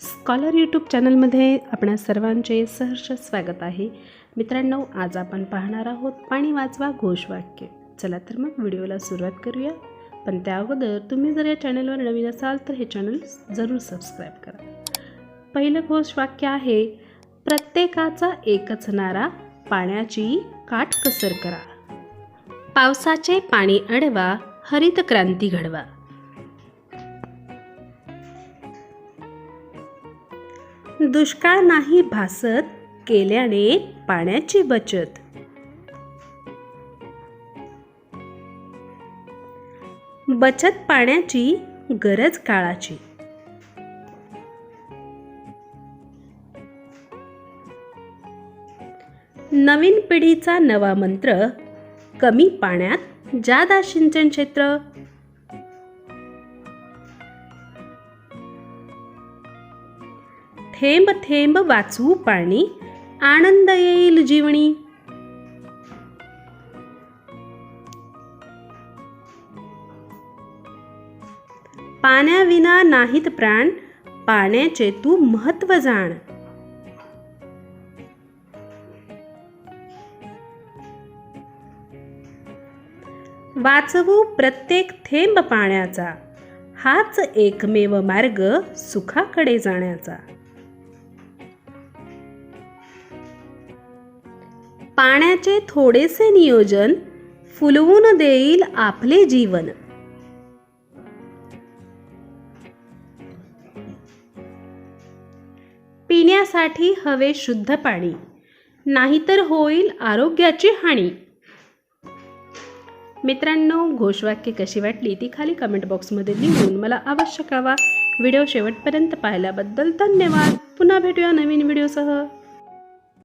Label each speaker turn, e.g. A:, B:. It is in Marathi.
A: स्कॉलर यूट्यूब चॅनलमध्ये आपणा सर्वांचे सहर्ष स्वागत आहे. मित्रांनो आज आपण पाहणार आहोत पाणी वाचवा घोषवाक्य चला तर मग व्हिडिओला सुरुवात करूया. पण त्या अगोदर तुम्ही जर या चॅनलवर नवीन असाल तर हे चॅनल जरूर सबस्क्राईब करा. पहिलं घोषवाक्य आहे प्रत्येकाचा एकच नारा पाण्याची काटकसर करा. पावसाचे पाणी अडवा हरित क्रांती घडवा. दुष्काळ नाही भासत केल्याने पाण्याची बचत. बचत पाण्याची गरज काळाची. नवीन पिढीचा नवा मंत्र कमी पाण्यात जादा सिंचन क्षेत्र. थेंब थेंब वाचू पाणी आनंद येईल जीवणी पाण्याविना नाहीत प्राण पाण्याचे तू महत्त्व जाण. वाचवू प्रत्येक थेंब पाण्याचा हाच एकमेव मार्ग सुखाकडे जाण्याचा. पाण्याचे थोडेसे नियोजन फुलवून देईल आपले जीवन. पिण्यासाठी हवे शुद्ध पाणी नाहीतर होईल आरोग्याची हानी. मित्रांनो घोषवाक्य कशी वाटली ती खाली कमेंट बॉक्समध्ये लिहून मला अवश्य कळवा. व्हिडिओ शेवटपर्यंत पाहिल्याबद्दल धन्यवाद. पुन्हा भेटूया नवीन व्हिडिओसह.